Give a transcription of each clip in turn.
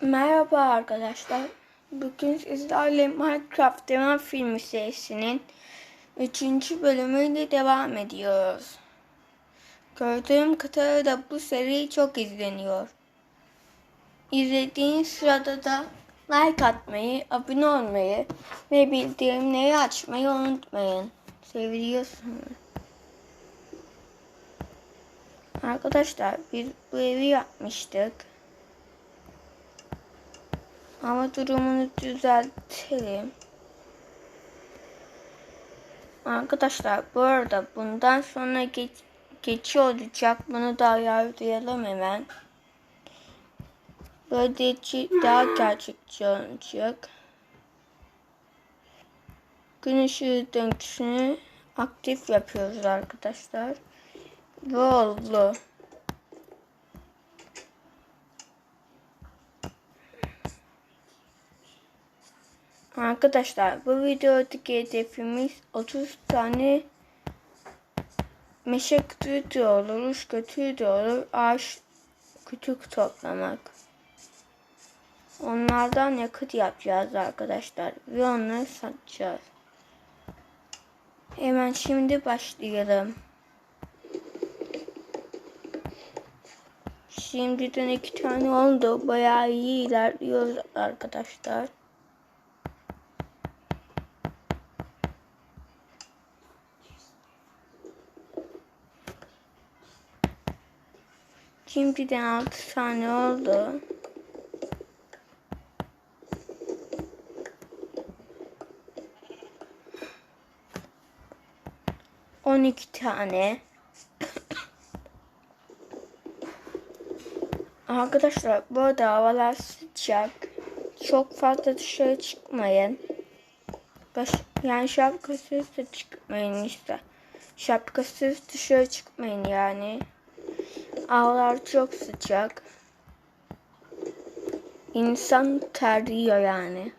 Merhaba arkadaşlar. Bugün sizlerle Minecraft devam filmi serisinin 3. bölümüyle devam ediyoruz. Gördüğüm kadarıyla bu seri çok izleniyor. İzlediğiniz sırada da like atmayı, abone olmayı ve bildirimleri açmayı unutmayın. Seviliyorsunuz. Arkadaşlar biz bu evi yapmıştık. Ama durumunu düzeltelim. Arkadaşlar bu arada bundan sonra geç, geçi olacak. Bunu da ayarlayalım hemen. Böylece daha gerçekçi olacak. Gün ışığı döngüsünü aktif yapıyoruz arkadaşlar. Ve oldu. Arkadaşlar bu videodaki hedefimiz 30 tane meşe kütüğü de olur, uç kütüğü de ağaç kütük toplamak. Onlardan yakıt yapacağız arkadaşlar ve onları satacağız. Hemen şimdi başlayalım. Şimdiden iki tane oldu. Bayağı iyi ilerliyoruz arkadaşlar. Şimdiden 6 tane oldu. On iki tane. Arkadaşlar bu arada havalar sıcak. Çok fazla dışarı çıkmayın. Baş, yani şapkasız da çıkmayın işte. Şapkasız dışarı çıkmayın yani. Havalar çok sıcak. İnsan terliyor yani.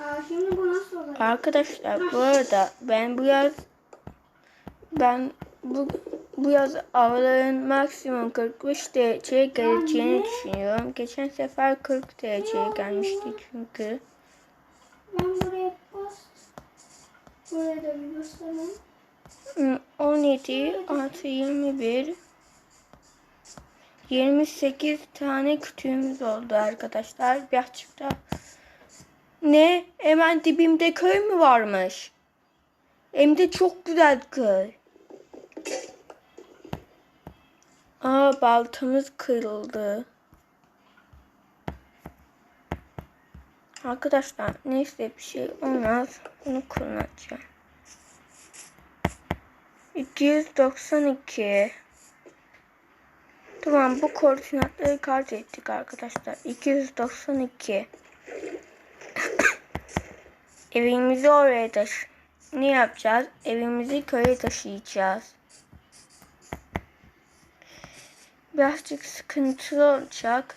Aa, şimdi bu nasıl olacak? Arkadaşlar bu arada ben bu yaz ben bu bu yaz havaların maksimum 45 dereceye geleceğini düşünüyorum. Geçen sefer 40 dereceye gelmişti çünkü. Ben buraya bas. Buraya da bir basalım. Hmm, 17 artı 21 28 tane kütüğümüz oldu arkadaşlar. Birazcık da ne? Hemen dibimde köy mü varmış? Hem de çok güzel köy. Aa baltamız kırıldı. Arkadaşlar neyse bir şey olmaz. Bunu kullanacağım. 292 Tamam bu koordinatları kaydettik arkadaşlar. 292 Evimizi oraya taşı. Ne yapacağız? Evimizi köye taşıyacağız. Birazcık sıkıntılı olacak.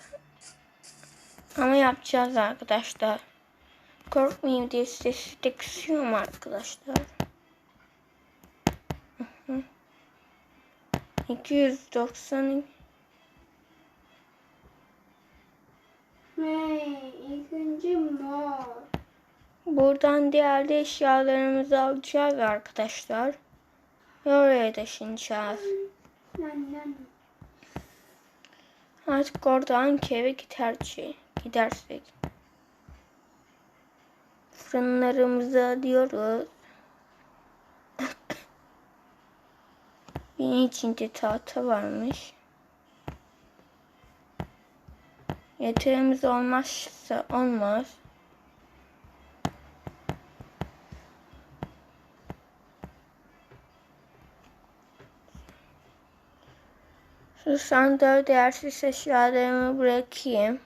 Ama yapacağız arkadaşlar. Korkmayayım diye sesi de kısıyorum arkadaşlar. 290 Hey, ikinci mor. Buradan diğer eşyalarımızı alacağız arkadaşlar. Ve oraya taşınacağız. Artık oradan eve giderce, gidersek. Fırınlarımızı alıyoruz. Benim içinde tahta varmış. Yeterimiz olmazsa olmaz. Şu sandığı değersiz eşyalarımı bırakayım.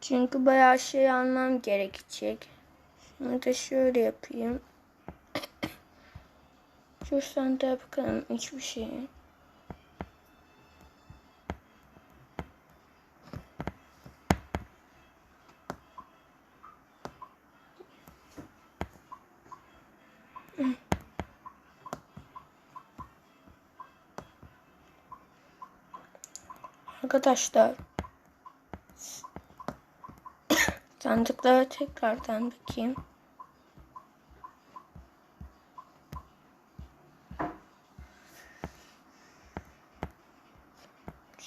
Çünkü bayağı şey almam gerekecek. Şunu da şöyle yapayım. Şu sandığa bakalım hiçbir şey. Arkadaşlar sandıklara tekrardan bakayım.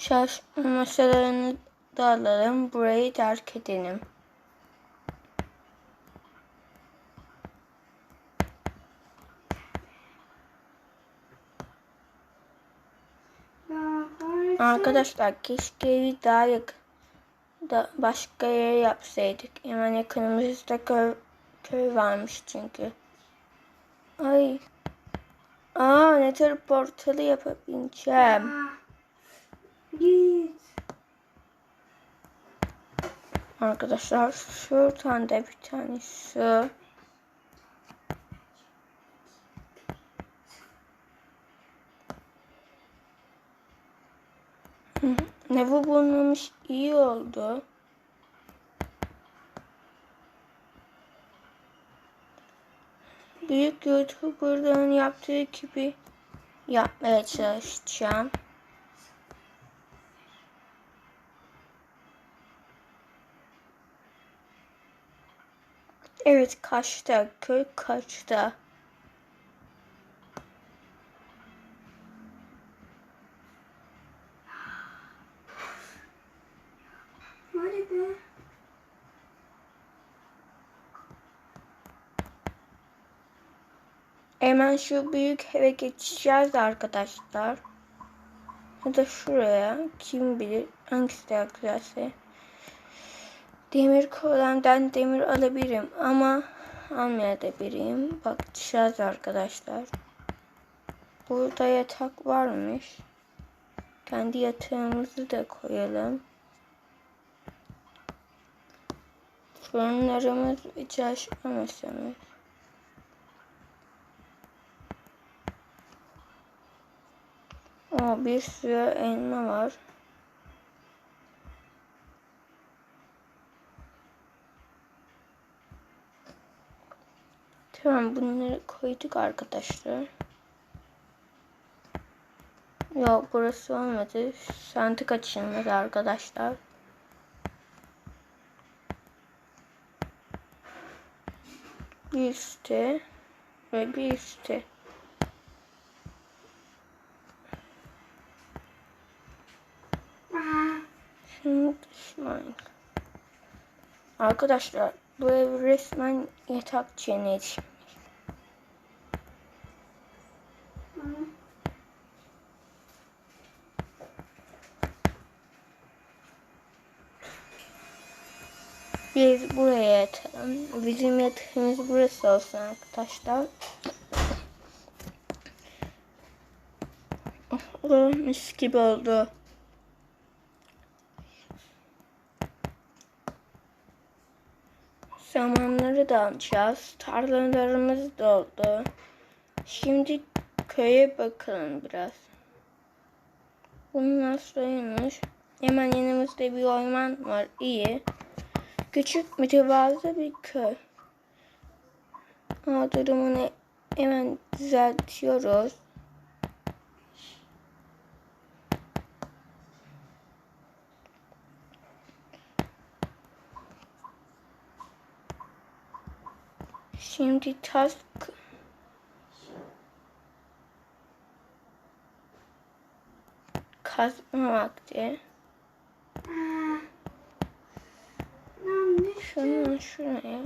Çalışma masalarını da alalım. Burayı terk edelim. Arkadaşlar keşke evi daha yakın da başka yere yapsaydık. Hemen yakınımızda köy, köy varmış çünkü. Ay. Aa nether portalı yapabileceğim. Aa, Git. Arkadaşlar şuradan da bir tane. Hı, Ne bu bulmamış iyi oldu. Büyük YouTuber'ların yaptığı gibi yapmaya çalışacağım. Evet kaçta köy kaçta. Be. Hemen şu büyük eve geçeceğiz arkadaşlar. Ya da şuraya kim bilir hangisi daha güzelse. Demir kolemden demir alabilirim ama almayabilirim. Bakacağız arkadaşlar. Burada yatak varmış. Kendi yatağımızı da koyalım. Fırınlarımız ve çalışma masamız. Aa, bir sürü elma var. Tamam bunları koyduk arkadaşlar. Yok burası olmadı. Sandık açılmadı arkadaşlar. Bir üstte ve bir üstte. Düşman. Arkadaşlar bu ev resmen yatak cennet. aa. Biz buraya yatalım. Bizim yatağımız burası olsun arkadaşlar. Oh, mis gibi oldu. Samanları da alacağız. Tarlalarımız doldu. Şimdi köye bakalım biraz. Bunlar suymuş. Hemen yanımızda bir orman var. İyi. Küçük mütevazı bir köy. Aa, durumunu hemen düzeltiyoruz. Şimdi task kazma vakti. Şunu şuraya.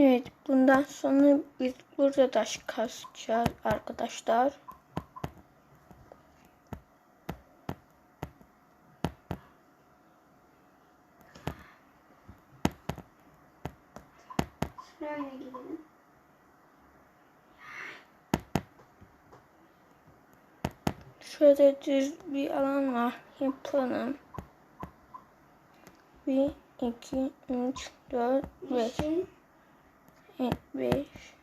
Evet bundan sonra biz burada taş kazacağız arkadaşlar. Şöyle. Şöyle düz bir alan var. Yapalım. 1, 2, 3, 4, 5. Yeşil. Evet, 5.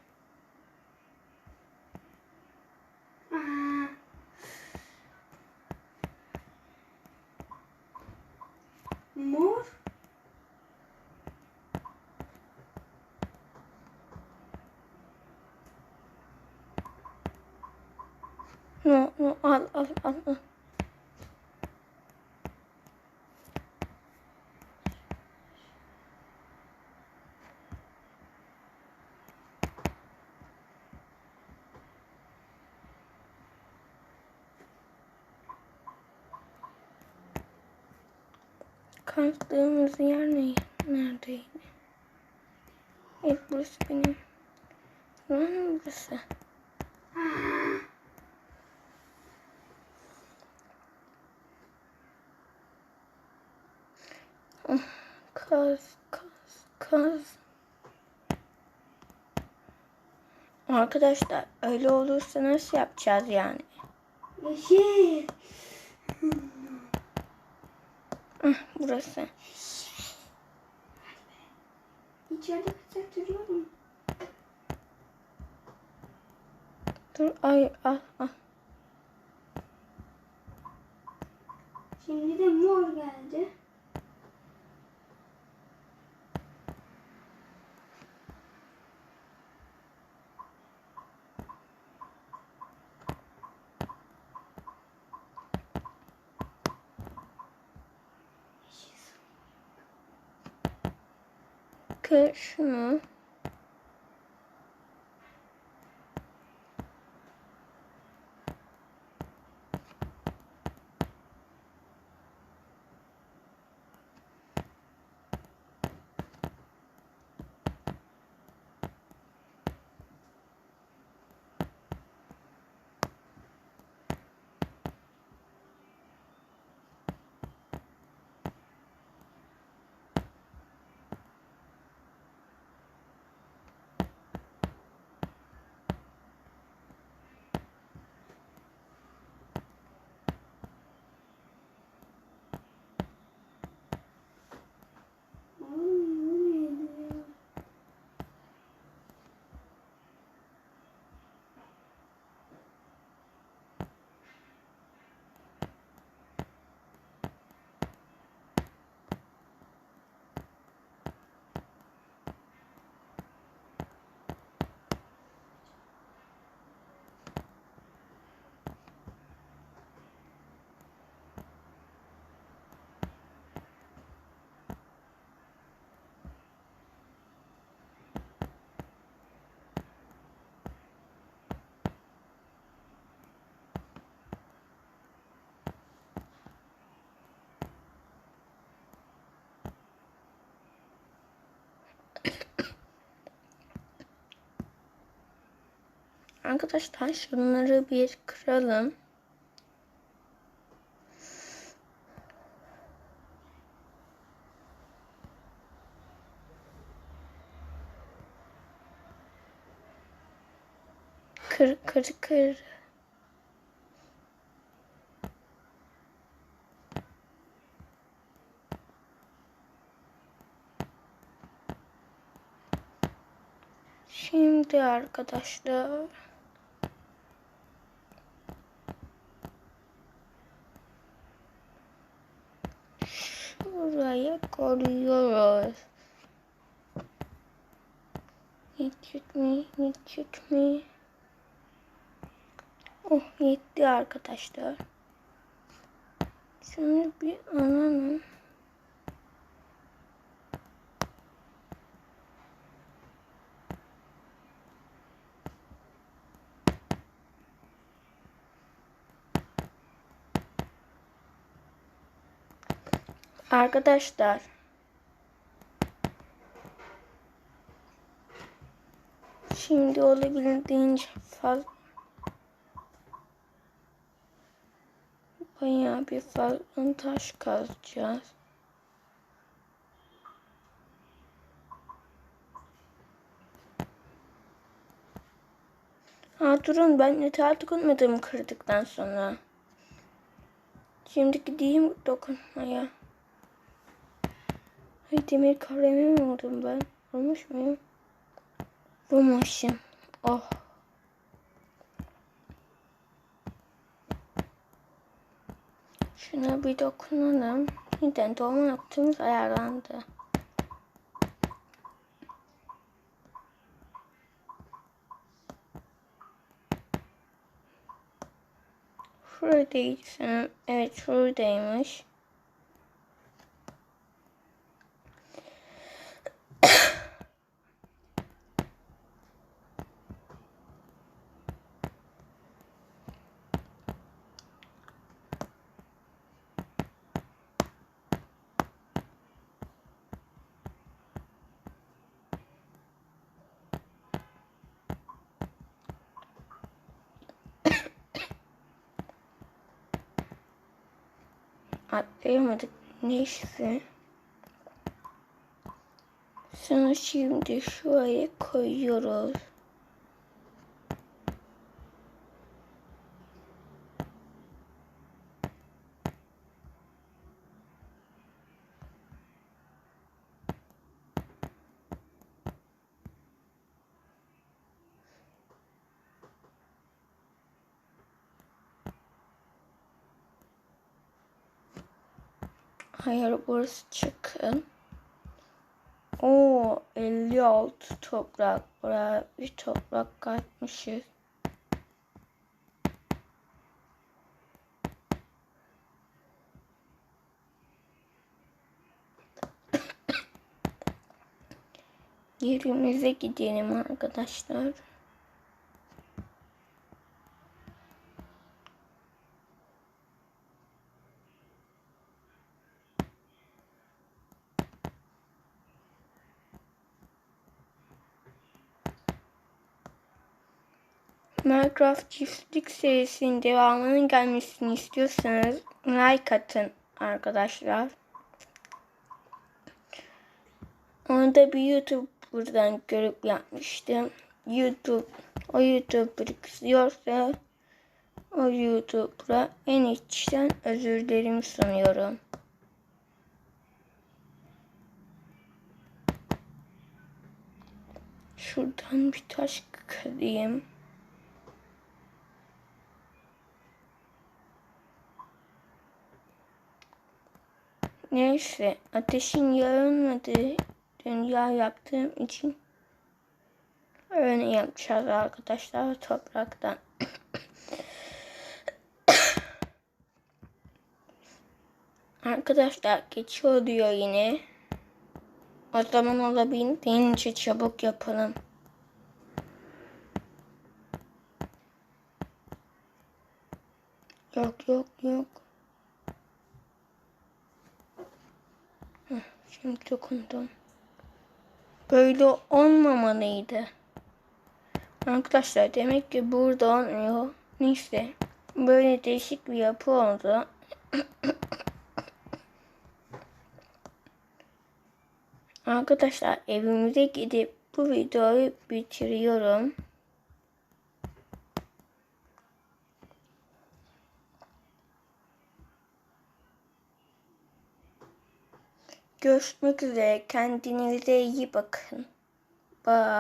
Kazdığımız yer ne? Neredeydi? Evet burası benim. Mı burası? Kaz, kaz, kaz. Arkadaşlar öyle olursa nasıl yapacağız yani? Yeşil. Hah, burası. İçeride kaçak duruyorum. Dur ay al al. Şimdi de mor geldi. Kır şunu. Oğlum Arkadaşlar şunları bir kıralım. Kır kır kır. Şimdi arkadaşlar Şuraya koyuyoruz. Yetecek mi? Yetecek mi? Oh yetti arkadaşlar. Şunu bir alalım. Arkadaşlar Şimdi olabildiğince fazla bayağı bir fazla taş kazacağız. Ha durun ben artık unutmadım kırdıktan sonra. Şimdi gideyim dokunmaya. Ay demir kalemi mi oldum ben? Olmuş muyum? Bulmuşum. Oh. Şuna bir dokunalım. Neden doğma noktamız ayarlandı. Şuradaydı sanırım. Evet şuradaymış. Atlayamadık. Neyse. Şunu şimdi şuraya koyuyoruz. Hayır burası çıkın. Oo 56 toprak. Buraya bir toprak katmışız. Yerimize gidelim arkadaşlar. Minecraft çiftlik serisinin devamının gelmesini istiyorsanız like atın arkadaşlar. Onu da bir YouTube buradan görüp yapmıştım. YouTube o YouTuber kızıyorsa o YouTuber'a en içten özür dilerim sunuyorum. Şuradan bir taş kırayım. Neyse ateşin yanmadığı dünya yaptığım için öyle yapacağız arkadaşlar topraktan. arkadaşlar geçiyor oluyor yine. O zaman olabildiğince çabuk yapalım. Yok yok yok. Şimdi dokundum. Böyle olmamalıydı. Arkadaşlar demek ki burada olmuyor. Neyse. Böyle değişik bir yapı oldu. Arkadaşlar evimize gidip bu videoyu bitiriyorum. Görüşmek üzere. Kendinize iyi bakın. Bye.